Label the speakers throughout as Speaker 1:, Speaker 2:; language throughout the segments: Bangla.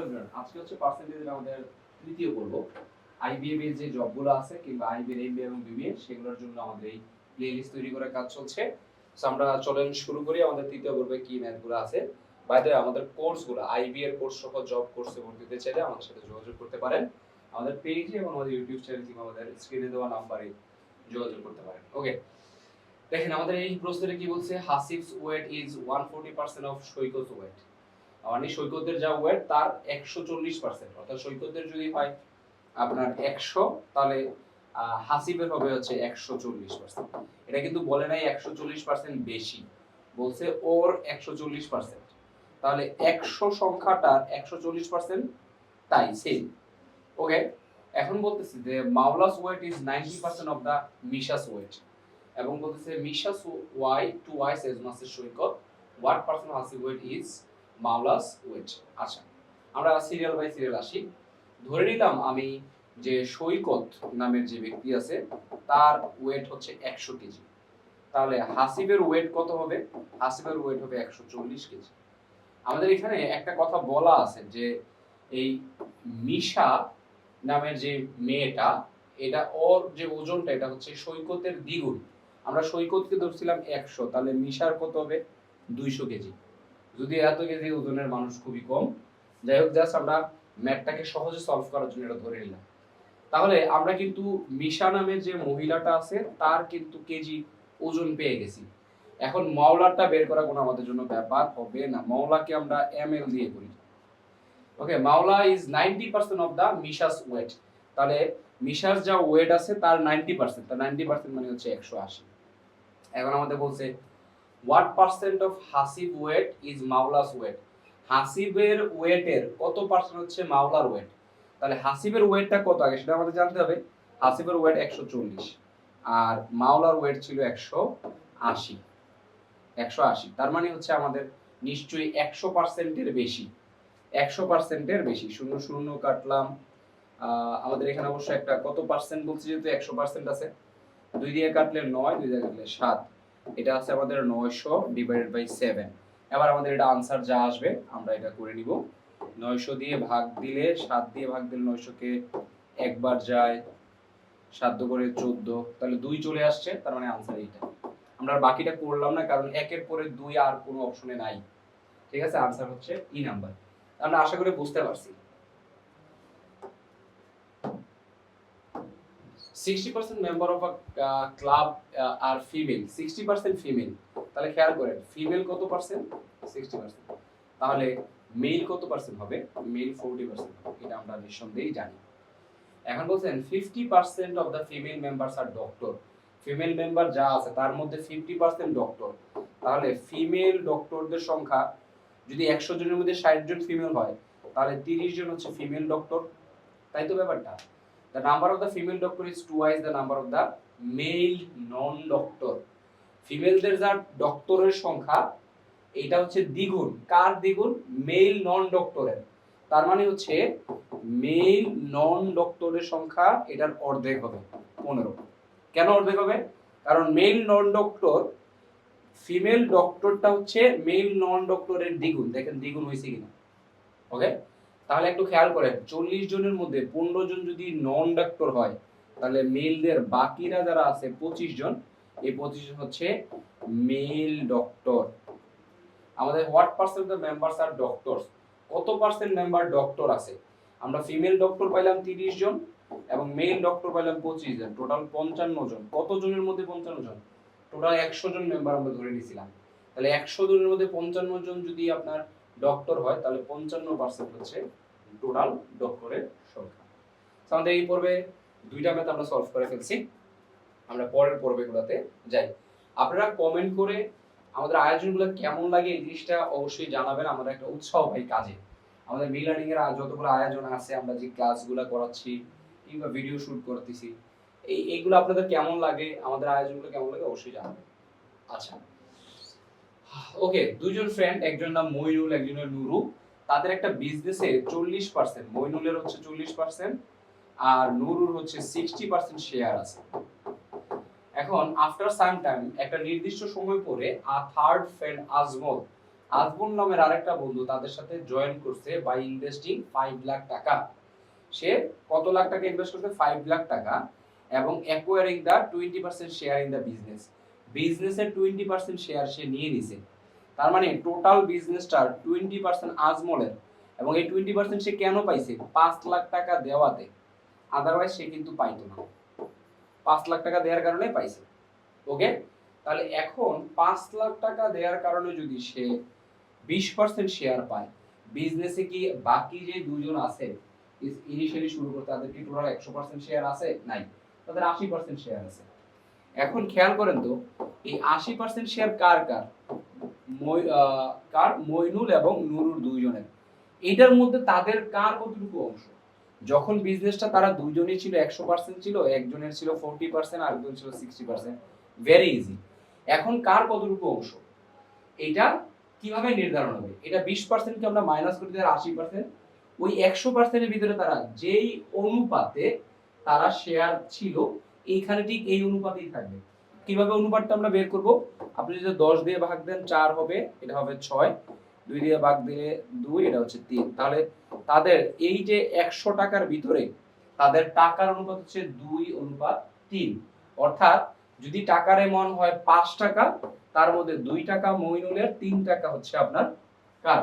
Speaker 1: হ্যালো এভরিওয়ান আজকে হচ্ছে পার্সেন্টেজের আমাদের তৃতীয় পর্ব। আইবিএম এর যে জবগুলো আছে কিংবা আইবিএর এমবিএ এবং বিবিএ সেগুলোর জন্য আমাদের এই প্লেলিস্ট তৈরি করার কাজ চলছে। সো আমরা চলেন শুরু করি আমাদের তৃতীয় পর্বে কি ম্যাথগুলো আছে। বাইরে আমাদের কোর্সগুলো আইবি এর কোর্স সহ জব কোর্সে ভর্তি দিতে চাইলে আমাদের সাথে যোগাযোগ করতে পারেন। আমাদের পেজে এবং আমাদের ইউটিউব চ্যানেল কিংবা আমাদের স্ক্রিনে দেওয়া নাম্বারে যোগাযোগ করতে পারেন। ওকে দেখেন, আমাদের এই প্রশ্নে কি বলছে? হাসিফস weight is one forty percent of Saikat weight মানে সৈকতের যা ওয়েট তার একশো চল্লিশ পার্সেন্ট অর্থাৎ সৈকতের যদি হয় আপনার একশো, তাহলে হাসিবের হবে হচ্ছে একশো চল্লিশ পার্সেন্ট এটা কিন্তু বলে নাই একশো চল্লিশ পার্সেন্ট বেশি, বলছে ওর একশো চল্লিশ পার্সেন্ট তাহলে একশো সংখ্যাটার একশো চল্লিশ পার্সেন্ট তাই সেম ওকে এখন বলতেছি যে মাওলাস weight is ninety percent of the মিশাস weight এবং বলতেছে মিশাস ওয়াই টু ওয়াইস এজ মাস Saikat. What percent Hasib weight is মাওলাস weight আচ্ছা আমরা সিরিয়াল বাই সিরিয়াল আসি। ধরে নিলাম আমি যে সৈকত নামের যে ব্যক্তি আছে, তার ওয়েট হচ্ছে একশো কেজি। তাহলে হাসিবের ওয়েট কত হবে? হাসিবের ওয়েট হবে একশো চল্লিশ কেজি। আমাদের এখানে একটা কথা বলা আছে যে, এই মিশা নামের যে মেয়েটা, এটা ওর যে ওজনটা, এটা হচ্ছে সৈকতের দ্বিগুণ। আমরা সৈকতকে ধরছিলাম একশো, তাহলে মিশার কত হবে? দুইশো কেজি। যদি এত কেজি ওজনের মানুষ খুবই কম, যাই হোক জাস্ট আমরা ম্যাথটাকে সহজে সলভ করার জন্য এটা ধরে নিলাম। তাহলে আমরা কিন্তু মিশা নামের যে মহিলাটা আছে, তার কিন্তু কেজি ওজন পেয়ে গেছি। এখন মাওলাটা বের করা কোনো আমাদের জন্য ব্যাপার হবে না। মাওলাকে আমরা এম এল দিয়ে করি। Okay Maula is ninety percent of the মিশাস weight তাহলে মিশার যা ওয়েট আছে, তার নাইনটি পার্সেন্ট তার নাইনটি পার্সেন্ট মানে হচ্ছে একশো আশি। এখন আমাদের বলছে what percent of Hasib weight is মাওলাস weight হাসিবের ওয়েটের কত পার্সেন্ট হচ্ছে মাওলার ওয়েট তাহলে হাসিবের ওয়েটটা কত আগে সেটা আমাদের জানতে হবে। হাসিবের ওয়েট একশো চল্লিশ আর মাওলার ওয়েট ছিল একশো আশি। একশো আশি। তার মানে হচ্ছে আমাদের নিশ্চয়ই একশো পার্সেন্টের বেশি। একশো পার্সেন্টের বেশি। শূন্য শূন্য কাটলাম। আমাদের এখানে অবশ্য একটা কত পার্সেন্ট বলছি যেহেতু একশো পার্সেন্ট আছে? দুই দিয়ে কাটলে নয়, দুই দিয়ে কাটলে সাত। এটা আছে আমাদের নয়শো ডিভাইডেড বাই সেভেন এবার আমাদের এটা আনসার যা আসবে, আমরা এটা করে নিব। নয়শো দিয়ে ভাগ দিলে, সাত দিয়ে ভাগ দিলে নয়শোকে একবার যায় দু করে চোদ্দ। তাহলে দুই চলে আসছে, তার মানে আনসার এইটা। আমরা বাকিটা করলাম না, কারণ একের পরে দুই আর কোনো অপশনে নাই। ঠিক আছে? আনসার হচ্ছে ই নাম্বার আমরা আশা করি বুঝতে পারছি। Sixty percent member of club R female sixty percent female তাহলে খেয়াল করেন ফিমেল কত পার্সেন্ট সিক্সটি পার্সেন্ট তাহলে মেল কত পার্সেন্ট হবে? মেল ফোরটি পার্সেন্ট এটা আমরা নিঃসন্দেহেই জানি। এখন বলছেন fifty percent of the female members R doctor female member যা আছে, তার মধ্যে ফিফটি পার্সেন্ট ডক্টর তাহলে ফিমেল ডক্টরদের সংখ্যা, যদি একশো জনের মধ্যে ষাট জন ফিমেল হয়, তাহলে তিরিশ জন হচ্ছে ফিমেল ডক্টর তাই তো ব্যাপারটা? The number of the female doctor is twice the number of the male non doctor ফিমেলদের যা ডক্টরের সংখ্যা, এটা হচ্ছে দ্বিগুণ। কার দ্বিগুণ? মেল নন ডক্টরের তার মানে হচ্ছে মেল নন ডক্টরের সংখ্যা এটার অর্ধেক হবে, পনেরো। কেন অর্ধেক হবে? কারণ মেল নন ডক্টর ফিমেল ডক্টরটা হচ্ছে মেল নন ডক্টরের দ্বিগুণ। দেখেন দ্বিগুণ হয়েছে কিনা। ওকে তাহলে একটু খেয়াল করেন, চল্লিশ জনের মধ্যে পনেরো জন যদি নন ডক্টর হয়, তাহলে মেলদের বাকিরা যারা আছে পঁচিশ জন, এই পঁচিশ জন হচ্ছে মেল ডক্টর আমাদের what percent the are doctors কত পার্সেন্ট মেম্বার ডক্টর আছে? আমরা ফিমেল ডক্টর পাইলাম তিরিশ জন এবং মেল ডক্টর পাইলাম পঁচিশ জন টোটাল পঞ্চান্ন জন। কত জনের মধ্যে পঞ্চান্ন জন? টোটাল একশো জন মেম্বার আমরা ধরে নিয়েছিলাম তাহলে একশো জনের মধ্যে পঞ্চান্ন জন যদি আপনার ডক্টর হয়, তাহলে পঞ্চান্ন পার্সেন্ট হচ্ছে টোটাল ডক্টরের সংখ্যা। আমাদের এই পর্বে দুইটা ম্যাথ আমরা সলভ করে ফেলছি। আমরা পরের পর্বেগুলোতে যাই। আপনারা কমেন্ট করে আমাদের আয়োজনগুলো কেমন লাগে এই জিনিসটা অবশ্যই জানাবেন আমাদের একটা উৎসাহ পাই কাজে। আমাদের মিল লার্নিং এর যতগুলো আয়োজন আছে, আমরা যে ক্লাসগুলো করাচ্ছি, কিংবা ভিডিও শুট করতেছি, এই এইগুলো আপনাদের কেমন লাগে, আমাদের আয়োজনগুলো কেমন লাগে অবশ্যই জানাবেন। আচ্ছা। ওকে দুইজন ফ্রেন্ড একজন নাম মইনুল, একজনের নুরু। তাদের একটা বিজনেসে চল্লিশ পার্সেন্ট মইনুলের হচ্ছে চল্লিশ পার্সেন্ট আর নুরুর হচ্ছে সিক্সটি পার্সেন্ট শেয়ার আছে। এখন আফটার সাম টাইম একটা নির্দিষ্ট সময় পরে a third friend Ajmal Ajmal নামের আরেকটা বন্ধু তাদের সাথে জয়েন করছে বাই ইনভেস্টিং ফাইভ লাখ টাকা। সে কত লাখ টাকা ইনভেস্ট করছে? ফাইভ লাখ টাকা এবং acquiring the twenty percent share in the business বিজনেসের টোয়েন্টি পার্সেন্ট শেয়ার সে নিয়ে নিছে। তার মানে টোটাল বিজনেসটার টোয়েন্টি পার্সেন্ট আজমলের। এবং এই টোয়েন্টি পার্সেন্ট সে কেন পাইছে? পাঁচ লাখ টাকা দেওয়াতে। আদারওয়াইজ সে কিন্তু পাইতো না। পাঁচ লাখ টাকা দেওয়ার কারণে পাইছে। ওকে তাহলে এখন পাঁচ লাখ টাকা দেওয়ার কারণে যদি সে বিশ পার্সেন্ট শেয়ার পায় বিজনেসে কি বাকি যে দুজন আছে ইনিশিয়ালি শুরু করতে তাদের কি টোটাল একশো পার্সেন্ট শেয়ার আছে? নাই। তাদের আশি পার্সেন্ট শেয়ার আছে। এখন খেয়াল করেন তো, এই আশি পার্সেন্ট শেয়ার কার কার? কার? মইনুল এবং নুরুর দুইজনের। এটার মধ্যে তাদের কার কতটুকু অংশ? যখন বিজনেসটা তারা দুইজনই ছিল, একশো পার্সেন্ট ছিল, একজনের ছিল ফোরটি পার্সেন্ট আর একজন ছিল সিক্সটি পার্সেন্ট ভেরি ইজি এখন কার কতটুকু অংশ? এটা কীভাবে নির্ধারণ হবে? এটা বিশ পার্সেন্টকে আমরা মাইনাস করে দিই আশি পার্সেন্ট ওই একশো পার্সেন্টের ভিতরে তারা যেই অনুপাতে তারা শেয়ার ছিল, এইখানে ঠিক এই অনুপাতেই থাকবে। কীভাবে অনুপাতটা আমরা বের করব? আপনি যদি দশ দিয়ে ভাগ দেন চার হবে, এটা হবে ছয়। দুই দিয়ে ভাগ দিলে দুই, এটা হচ্ছে তিন। তাহলে তাদের এই যে একশো টাকার ভিতরে তাদের টাকার অনুপাত হচ্ছে দুই অনুপাত তিন। অর্থাৎ যদি টাকার এমন হয় পাঁচ টাকা, তার মধ্যে দুই টাকা মইনুলের, তিন টাকা হচ্ছে আপনার কার?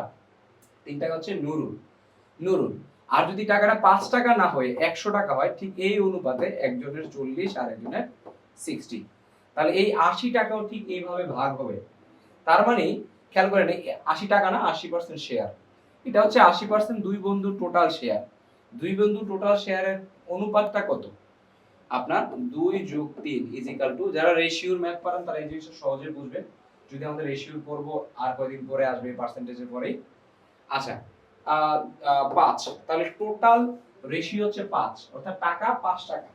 Speaker 1: তিন টাকা হচ্ছে নুরুল। নুরুল। আর যদি টাকাটা পাঁচ টাকা না হয়, একশো টাকা হয়, ঠিক এই অনুপাতে একজনের চল্লিশ আর একজনের সিক্সটি। তাহলে এই আশি টাকাও ঠিক এইভাবে ভাগ হবে। তার মানে খেয়াল করেন আশি টাকা না, আশি পার্সেন্ট শেয়ার এটা হচ্ছে আশি পার্সেন্ট দুই বন্ধুর টোটাল শেয়ার দুই বন্ধু টোটাল শেয়ারের অনুপাতটা কত? আপনার দুই যোগ তিন ইজিক্যাল টু যারা রেশিওর ম্যাথ পারেন, তারা এই জিনিসটা সহজে বুঝবেন যদি আমাদের রেশিওর করব আর কয়দিন পরে আসবে পার্সেন্টেজের পরেই। আচ্ছা পাঁচ। তাহলে টোটাল রেশিও হচ্ছে পাঁচ, অর্থাৎ টাকা পাঁচ টাকা।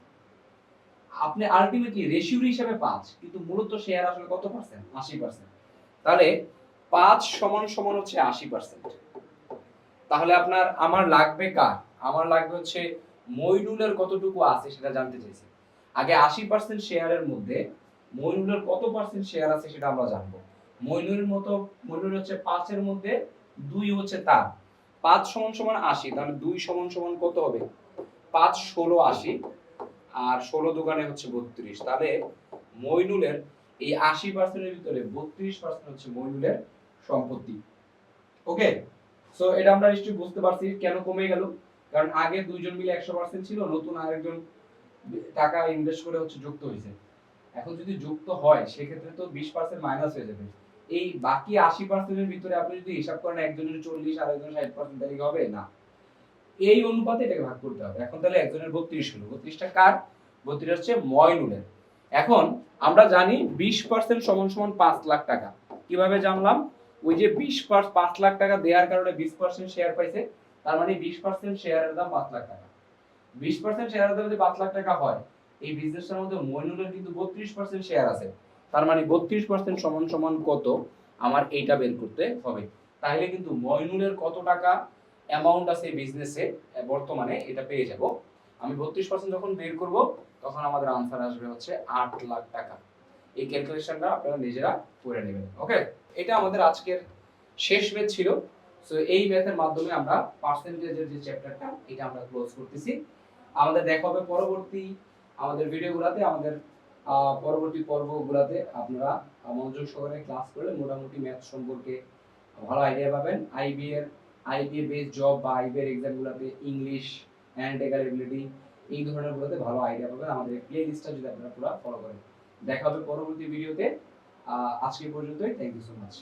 Speaker 1: আপনি আলটিমেটলি রেশিওর হিসাবে পাঁচ, কিন্তু মূলত শেয়ার আসলে কত পার্সেন্ট আশি পার্সেন্ট তাহলে পাঁচ সমান সমান হচ্ছে আশি পার্সেন্ট তাহলে আপনার, আমার লাগবে কার? আমার লাগবে হচ্ছে মইনুলের কতটুকু আছে সেটা জানতে চাইছি। আগে আশি পার্সেন্ট শেয়ারের মধ্যে মইনুলের কত পার্সেন্ট শেয়ার আছে সেটা আমরা জানব। মইনুলের মতো, মইনুল হচ্ছে পাঁচের মধ্যে, দুই হচ্ছে তার। পাঁচ সমান সমান আশি, তাহলে দুই সমান সমান কত হবে? পাঁচ ষোলো আশি আর ষোলো দোকানে হচ্ছে বত্রিশ। তাহলে মইনুলের এই আশি পার্সেন্টের ভিতরে বত্রিশ পার্সেন্ট হচ্ছে মইনুলের সম্পত্তি। ওকে সো এটা আমরা নিশ্চয়ই বুঝতে পারছি কেন কমে গেল। কারণ আগে দুইজন মিলে একশো পার্সেন্ট ছিল, নতুন আরেকজন টাকা ইনভেস্ট করে হচ্ছে যুক্ত হয়েছে। এখন যদি যুক্ত হয়, সেক্ষেত্রে তো বিশ পার্সেন্ট মাইনাস হয়ে যাবে। এই বাকি আশি পার্সেন্টের ভিতরে আপনি যদি হিসাব করেন, একজনের চল্লিশ আর একজনের ষাট পার্সেন্ট তাহলে হবে? না। এই অনুপাতে এটাকে ভাগ করতে হবে। এখন তাহলে একজনের বত্রিশ হলো। বত্রিশটা কার? বত্রিশ হচ্ছে ময়নুলের। এখন আমরা জানি বিশ পার্সেন্ট সমান সমান পাঁচ লাখ টাকা। কীভাবে জানলাম? ওই যে বিশ পাঁচ লাখ টাকা দেওয়ার কারণে বিশ পার্সেন্ট শেয়ার পাইছে, তার মানে বিশ পার্সেন্ট শেয়ারের দাম পাঁচ লাখ টাকা। বিশ পার্সেন্ট শেয়ারের দাম যদি পাঁচ লাখ টাকা হয়, এই বিজনেসটার মধ্যে মইনুলের কিন্তু বত্রিশ পার্সেন্ট শেয়ার আছে। তার মানে বত্রিশ পার্সেন্ট সমান সমান কত? আমার এইটা বের করতে হবে। তাহলে কিন্তু মইনুলের কত টাকা? অ্যামাউন্ট আছে এই বিজনেসে বর্তমানে এটা পেয়ে যাব। আমি বত্রিশ পার্সেন্ট যখন বের করব, তখন আমাদের আনসার আসবে হচ্ছে আট লাখ টাকা। এই ক্যালকুলেশনটা আপনারা নিজেরা করে নেবেন ওকে এটা আমাদের আজকের শেষ ম্যাথ ছিল। সো এই ম্যাথের মাধ্যমে আমরা পার্সেন্টেজের যে চ্যাপ্টারটা এটা আমরা ক্লোজ করতেছি। আমাদের দেখা হবে পরবর্তী আমাদের ভিডিওগুলোতে আমাদের পরবর্তী পর্বগুলোতে আপনারা মনোযোগ সহকারে ক্লাস করলে মোটামুটি ম্যাথ সম্পর্কে ভালো আইডিয়া পাবেন। আইবি এর আইবি বেস জব বা আইবি এর এক্সামগুলোতে ইংলিশ অ্যান্ড এবিলিটি এই ধরনের গুলোতে ভালো আইডিয়া পাবেন আমাদের প্লে লিস্টটা যদি আপনারা পুরো ফলো করেন। দেখা হবে পরবর্তী ভিডিওতে আজকে পর্যন্তই। Thank you so much